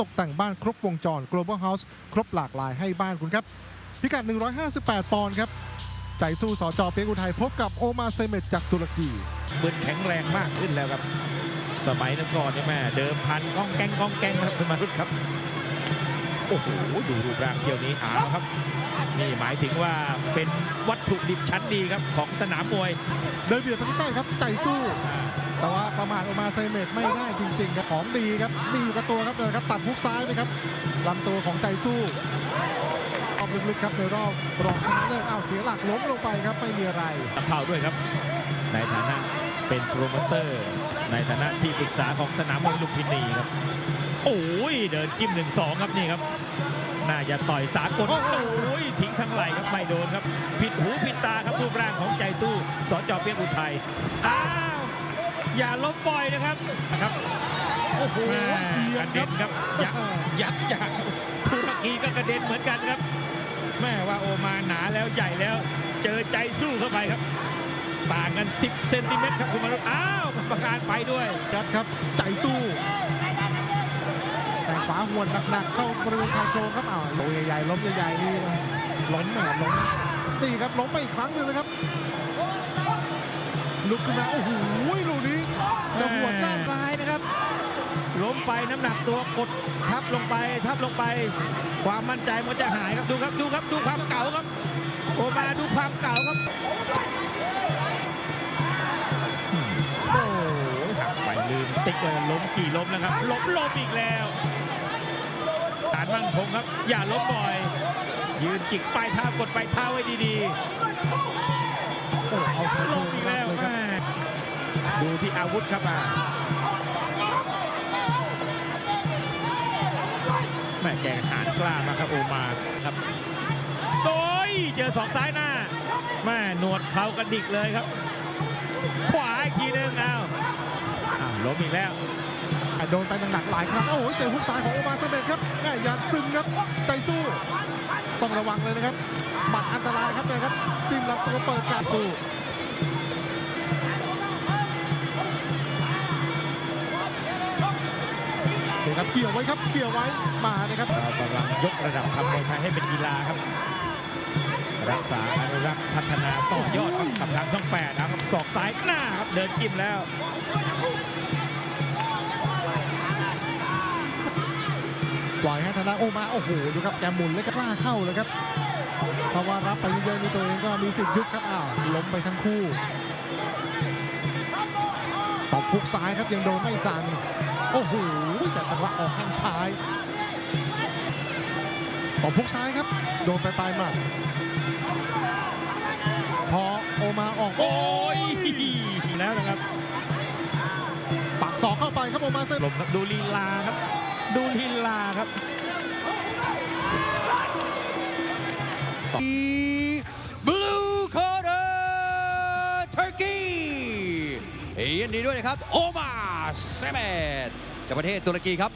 ตกแต่งบ้านครบวงจร Global House ครบหลากหลายให้บ้านคุณครับ พิกัด 158 ปอนด์ครับ ใจสู้สจเปียกอุทัยพบกับโอมาเซเมตจากตุรกีมึนแข็งแรงมากขึ้นแล้วครับ สมัยนั้นก่อนเนี่ยแม่เดิมพันก้องแกงก้องแกงครับคุณมารุตครับ โอ้โหดูรูปร่างเที่ยวนี้เอาครับ นี่หมายถึงว่าเป็นวัตถุดิบชั้นดีครับของสนามมวย เดินเบียดไปใกล้ๆครับ ใจสู้อ่า แต่ว่าประมาทโอมาเซเมตไม่ได้จริงๆครับของดีครับมีอยู่กับตัวครับนะครับตัดฮุกซ้ายไปครับลำตัวของใจสู้ออกลึกๆครับในรอบรองชนะเลิศอ้าวเสียหลักล้มลงไปครับไม่มีอะไรตะเภาด้วยครับ ในฐานะเป็นโปรโมเตอร์ ในฐานะที่ปรึกษาของสนามมวยลุมพินีครับโอ้ยเดินจิ้มหนึ่งสองครับนี่ครับน่าจะต่อยสากลโอ้โหโอ้ยทิ้งทั้งไหลครับไม่โดนครับ ผิดหูผิดตาครับรูปร่างของใจสู้สจเปียกอุทัยอ้าว อย่าล้มปล่อยนะครับครับโอ้โหแม่เอียกงระคเด็รับนครับยักยักยักทุรกีก็กระเด็นเหมือนกันครับ แม่ว่าโอมาหนาแล้วใหญ่แล้ว เจอใจสู้เข้าไปครับต่างกัน 10 เซนติเมตรครับคุณมนุษย์อ้าวกรรมการไปด้วยยัดครับใจสู้แต่ขวาหวนหนักๆเข้าบริเวณชายโครงครับอ้าวโลใหญ่ๆล้มใหญ่ๆนี่ล้มแหมล้มนี่ครับล้มไปอีกครั้งหนึ่งเลยครับลุกขึ้นมาโอ้โหลูกนี้ จะหัวก้านซ้ายนะครับ ล้มไปน้ำหนักตัวกดทับลงไปทับลงไป ความมั่นใจมันจะหายครับดูครับดูครับดูความเก่าครับ โอมาดูความเก่าครับโอ้หักไปลืมติ๊กเลยล้มกี่ล้มแล้วครับล้มล้มอีกแล้วฐานมั่งคงครับ อย่าล้มบ่อย ยืนจิกปลายเท้ากดปลายเท้าไว้ดีโดูที่อาวุธครับอะแม่แกหานกล้ามากครับโอมาครับโอ้ยเจอสองซ้ายหน้าแม่หนวดเขากระดิกเลยครับ ขวาอีกทีนึงเอาอ้าวล้มอีกแล้วโดนไปหนักๆหลายครั้งโอ้โหเจอฮุกซ้ายของโอมาสำเร็จครับแม่ยัดซึมครับใจสู้ต้องระวังเลยนะครับหมัดอันตรายครับเลยครับจิ้มลำตัวเปิดการสู้ เกี่ยวไว้ครับ เกี่ยวไว้มานะครับเรากำลังยกระดับทำมวยไทยให้เป็นกีฬาครับ รักษาอนุรักษ์พัฒนาต่อยอดครับกับทางช่องแปดนะครับศอกซ้ายหน้าครับเดินจิ้มแล้วปล่อยให้ธนาโอมาโอ้โหดูครับแกหมุนเลยก็กล้าเข้าเลยครับเพราะว่ารับไปเยอะๆนี่ตัวเองก็มีสิทธิ์ยุบครับอ้าวล้มไปทั้งคู่ตบพุกซ้ายครับยังโดนไม่จังโอ้โห แต่จังหวะออกข้างซ้ายตบพุกซ้ายครับ โดนไปปลายหมัดพอโอมาออกโอ้ยแล้วนะครับปักศอกเข้าไปครับโอมาเซนลมครับดูลีลาครับ ดูลีลาครับ Blue Corner Turkey ยินดีด้วยนะครับ โอมาเซเมต จากประเทศตุรกีครับ